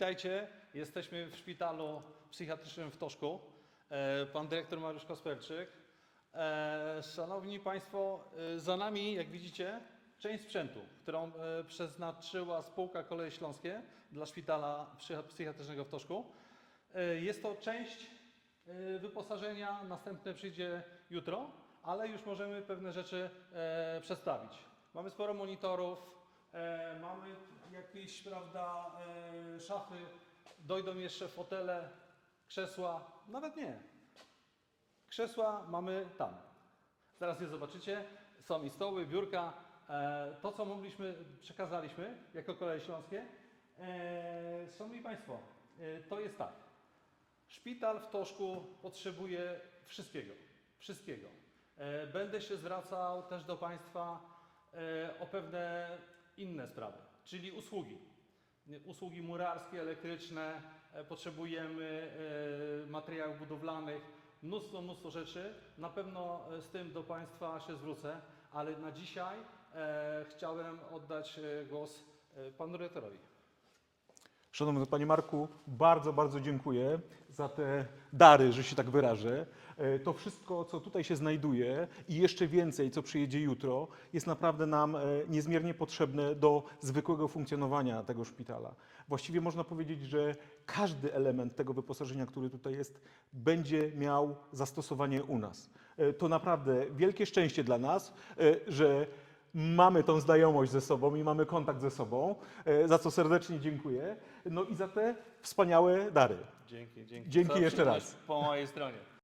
Witajcie, jesteśmy w szpitalu psychiatrycznym w Toszku. E, Pan dyrektor Mariusz Kasperczyk. E, Szanowni Państwo, e, za nami, jak widzicie, część sprzętu, którą przeznaczyła spółka Koleje Śląskie dla szpitala psychi- psychiatrycznego w Toszku. Jest to część wyposażenia, następne przyjdzie jutro, ale już możemy pewne rzeczy przedstawić. Mamy sporo monitorów, mamy jakieś, prawda, e, szafy, dojdą jeszcze fotele, krzesła, nawet nie. Krzesła mamy tam. Zaraz je zobaczycie. Są i stoły, biurka. E, to, co mogliśmy, przekazaliśmy jako Koleje Śląskie. E, Szanowni Państwo, e, to jest tak. Szpital w Toszku potrzebuje wszystkiego. Wszystkiego. E, Będę się zwracał też do Państwa e, o pewne inne sprawy, czyli usługi. Usługi murarskie, elektryczne, e, potrzebujemy e, materiałów budowlanych, mnóstwo, mnóstwo rzeczy. Na pewno e, z tym do Państwa się zwrócę, ale na dzisiaj chciałem oddać głos Panu Dyrektorowi. Szanowny Panie Marku, bardzo, bardzo dziękuję za te dary, że się tak wyrażę. E, To wszystko, co tutaj się znajduje i jeszcze więcej, co przyjedzie jutro, jest naprawdę nam e, niezmiernie potrzebne do zwykłego funkcjonowania tego szpitala. Właściwie można powiedzieć, że każdy element tego wyposażenia, który tutaj jest, będzie miał zastosowanie u nas. E, To naprawdę wielkie szczęście dla nas, że mamy tą znajomość ze sobą i mamy kontakt ze sobą, e, za co serdecznie dziękuję. No i za te wspaniałe dary. Dzięki, dzięki. Dzięki jeszcze raz. Po mojej stronie.